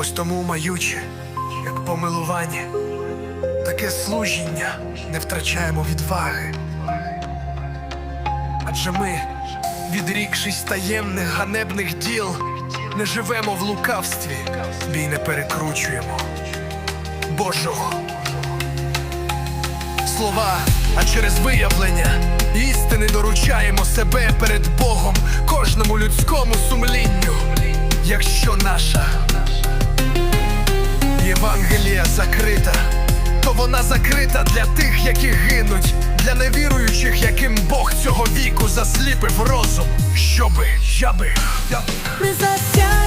Ось тому маючи, як помилування, таке служіння не втрачаємо відваги. Адже ми, відрікшись таємних ганебних діл, не живемо в лукавстві, бій не перекручуємо Божого слова, а через виявлення істини доручаємо себе перед Богом, кожному людському сумлінню, якщо наша Євангелія закрита, то вона закрита для тих, які гинуть, для невіруючих, яким Бог цього віку засліпив розум, щоби, я Не засяяло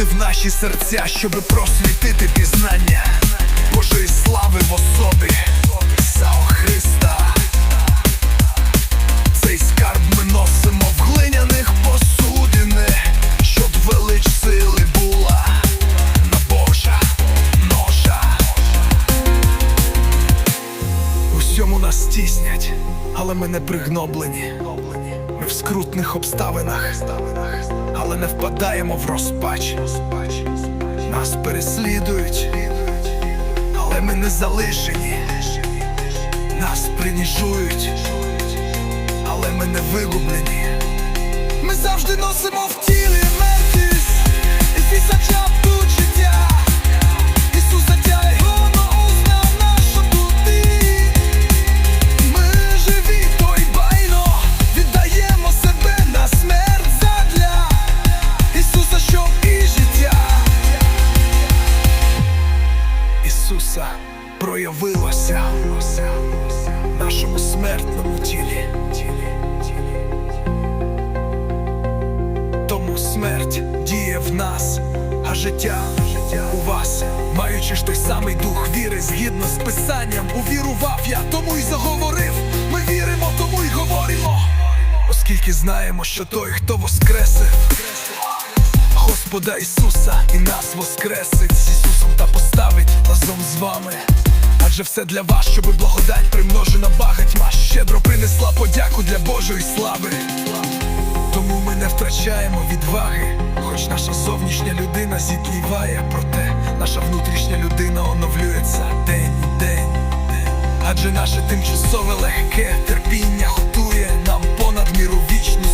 Освітив наші серця, щоби просвітити пізнання Божої слави в особі Ісао Христа. Цей скарб ми носимо в глиняних посудини, щоб велич сили була на Божа ножа. Усьому нас тіснять, але ми не пригноблені. Ми в скрутних обставинах, але не впадаємо в розпач. Нас переслідують, але ми не залишені. Нас приніжують, але ми не вигублені. Ми завжди носимо в тілі мертвість і зачав тут проявилося в нашому смертному тілі. Тому смерть діє в нас, а життя у вас, маючи ж той самий дух віри, згідно з писанням, увірував я, тому й заговорив. Ми віримо, тому й говоримо. Оскільки знаємо, що той, хто воскресив Господа Ісуса і нас воскресить з Ісусом та поставить разом з вами адже все для вас, щоби благодать примножена багатьма. Щедро принесла подяку для Божої слави. Тому ми не втрачаємо відваги, хоч наша зовнішня людина зітліває, проте наша внутрішня людина оновлюється день у день, адже наше тимчасове легке терпіння готує нам понад міру вічну